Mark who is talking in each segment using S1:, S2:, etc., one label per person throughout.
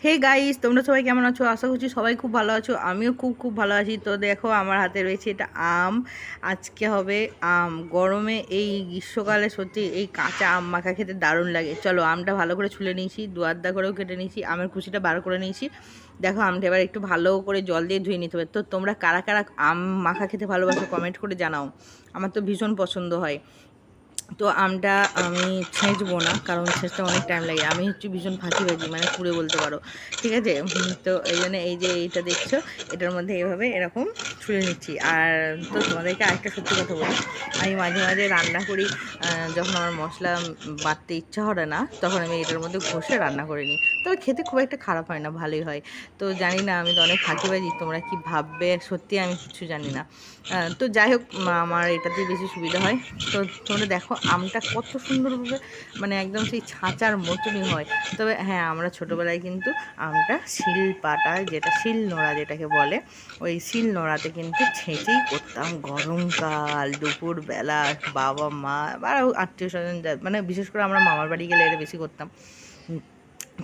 S1: Hey guys তোমরা সবাই কেমন আছো? আশা করছি সবাই খুব ভালো আছো। আমিও খুব খুব ভালো আছি। তো দেখো, আমার হাতে রয়েছে এটা আম। আজকে হবে আম। গরমে এই গ্রীষ্মকালে সত্যি এই কাঁচা আম মাখা খেতে দারুণ লাগে। চলো, আমটা ভালো করে ছুলে নিয়েছি দুয়ারদা করেও কেটে নিয়েছি, আমের কুচিটা বার করে নিয়েছি। দেখো, আমটা এবার একটু ভালো করে জল দিয়ে ধুয়ে নিতে হবে। তো তোমরা কারা কারা আম মাখা খেতে ভালোবাসো কমেন্ট করে জানাও। আমার তো ভীষণ পছন্দ হয়। তো আমটা আমি ছেঁচবো না, কারণ ছেঁচতে অনেক টাইম লাগে। আমি হচ্ছে ভীষণ ফাঁকিবাজি মানে পুড়ে বলতে পারো। ঠিক আছে? তো এই জন্য এই যে এইটা দেখছ, এটার মধ্যে এভাবে এরকম ছুঁড়ে নিচ্ছি। আর তো তোমাদেরকে আরেকটা সত্যি কথা বলি, আমি মাঝে মাঝে রান্না করি যখন আমার মশলা বাটতে ইচ্ছা হবে না, তখন আমি এটার মধ্যে ঘষে রান্না করে নিই। তবে খেতে খুব একটা খারাপ হয় না, ভালোই হয়। তো জানি না, আমি তো অনেক ফাঁকি ফাঁকিবাজি, তোমরা কি ভাববে? সত্যি আমি কিছু জানি না। তো যাই হোক আমার এটাতেই বেশি সুবিধা হয়। তো তোমরা দেখো আমটা কত সুন্দরভাবে মানে একদম সেই ছাঁচার মতনই হয়। তবে হ্যাঁ আমরা ছোটোবেলায় কিন্তু আমটা শিল পাটা যেটা শিল নোড়া যেটাকে বলে, ওই শিল নোড়াতে কিন্তু ছেঁচেই করতাম গরমকাল দুপুরবেলা, বাবা মা বা আত্মীয় স্বজন মানে বিশেষ করে আমরা মামার বাড়ি গেলে এটা বেশি করতাম।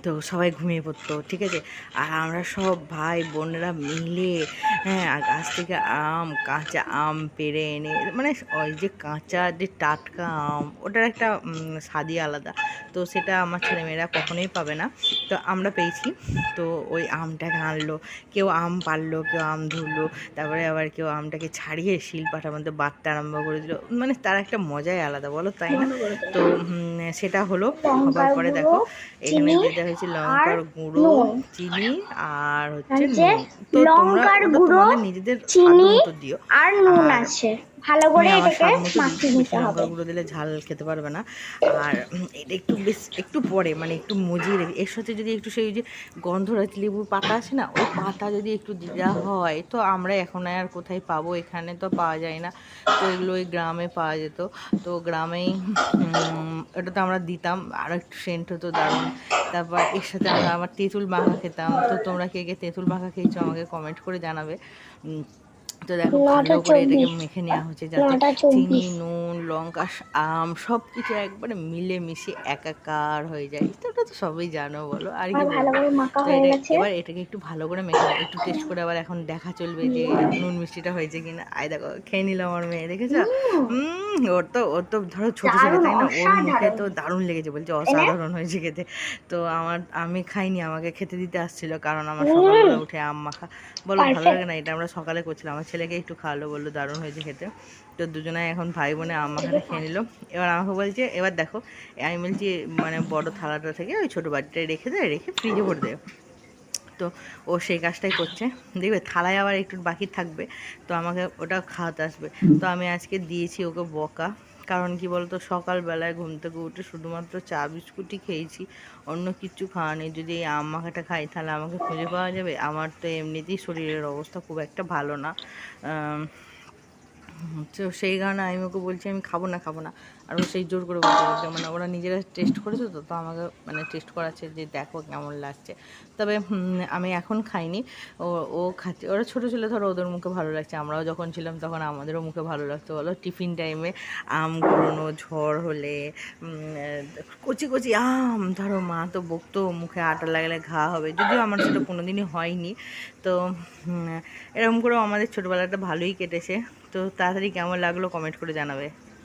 S1: তো সবাই ঘুমিয়ে পড়তো ঠিক আছে? আর আমরা সব ভাই বোনেরা মিলে হ্যাঁ আর গাছ থেকে আম কাঁচা আম পেড়ে এনে মানে ওই যে কাঁচা যে টাটকা আম ওটার একটা স্বাদই আলাদা। তো সেটা আমার ছেলেমেয়েরা কখনোই পাবে না। তো আমরা পেয়েছি। তো ওই আমটাকে আনলো কেউ আম পারল কেউ আম ধরলো তারপরে আবার কেউ আমটাকে ছাড়িয়ে শিলপাটার মধ্যে বাটতে আরম্ভ করে দিল। মানে তার একটা মজাই আলাদা বলো তাই না? তো সেটা হলো হবার পরে দেখো এখানে হয়েছে লঙ্কার গুঁড়ো চিনি আর হচ্ছে নুন। তো তোমরা
S2: লঙ্কার গুঁড়ো,
S1: নিজেদের
S2: চিনি,
S1: দিও।
S2: আর নুন আছে। ভালো করে এটাকে মাখিয়ে নিতে হবে।
S1: গুঁড়ো দিলে ঝাল খেতে পারবে না। আর এটা একটু বেশ একটু পরে মানে একটু মজিয়ে রেখে এর সাথে যদি একটু সেই যে গন্ধরাজ লেবুর পাতা আছে না ওই পাতা যদি একটু দেওয়া হয় তো আমরা এখন আর কোথায় পাবো? এখানে তো পাওয়া যায় না। তো এগুলো ওই গ্রামে পাওয়া যেত। তো গ্রামেই এটা তো আমরা দিতাম। আরও একটু সেন্ট হতো দারুণ। তারপর এর সাথে আমরা আবার তেঁতুল মাখা খেতাম। তো তোমরা কে কে তেঁতুল মাখা খেয়েছো আমাকে কমেন্ট করে জানাবে। তো দেখো ভালো করে এটাকে মেখে নেওয়া হচ্ছে যাতে চিনি নুন লঙ্কা আম সব কিছু একবারে মিলে মিশে একাকার হয়ে যায়। তো ওটা তো সবই জানো বলো। আর কি
S2: ভালো করে মাখা হয়ে গেছে।
S1: এবার এটাকে একটু ভালো করে মেখে। একটু টেস্ট করে আবার এখন দেখা চলবে যে নুন মিষ্টিটা হয়েছে কিনা। আয় দেখো খেয়ে নিলাম আমার মেয়ে দেখেছ? হুম ওর তো ওর তো ধরো ছোট ছেলে তাই না? ওর মুখে তো দারুণ লেগেছে বলছে অসাধারণ হয়েছে খেতে। তো আমার আমি খাইনি আমাকে খেতে দিতে আসছিল কারণ আমার সকালবেলা উঠে আম মাখা। বলো ভালো লাগে না এটা? আমরা সকালে করছিলাম। ছেলেকে একটু খাওয়ালো বলল দারুণ হয়েছে খেতে। তো দুজনাই এখন ভাই বোনে আমাকে মাখাটা খেয়ে নিল। এবার আমাকে বলছে এবার দেখো আমি বলছি মানে বড় থালাটা থেকে ওই ছোটো বাটিটায় রেখে দেয় রেখে ফ্রিজে ভরে দেয় তো ও সেই কাজটাই করছে। দেখবে থালায় আবার একটু বাকি থাকবে তো আমাকে ওটা খাওয়াতে আসবে। তো আমি আজকে দিয়েছি ওকে বকা। কারণ কি বলতো, সকালবেলায় ঘুম থেকে উঠে শুধুমাত্র চা, বিস্কুটই খেয়েছি, অন্য কিছু খাওয়া নেই যদি এই আম মাখাটা খাই, তাহলে আমাকে খুঁজে পাওয়া যাবে? আমার তো এমনিতেই শরীরের অবস্থা খুব একটা ভালো না। তো সেই কারণে আমি ওকে বলছি, আমি খাব না খাব না। আর ও সেই জোর করে বলছে মানে ওরা নিজেরা টেস্ট করেছে তো তো আমাকে মানে টেস্ট করাচ্ছে যে, দেখো কেমন লাগছে। তবে আমি এখন খাইনি। ও ও খাচ্ছে, ওরা ছোটো ছিল, ধরো ওদের মুখে ভালো লাগছে, আমরাও যখন ছিলাম তখন আমাদেরও মুখে ভালো লাগতো, বলো, টিফিন টাইমে আম কুড়োনো, ঝড় হলে কচি কচি আম, ধরো মা তো বকতো, মুখে আটা লাগলে ঘা হবে, যদিও আমার সেটা কোনোদিনই হয়নি। তো এরকম করেও আমাদের ছোটোবেলাটা ভালোই কেটেছে। তো তাড়াতাড়ি কেমন লাগল কমেন্ট করে জানাবে।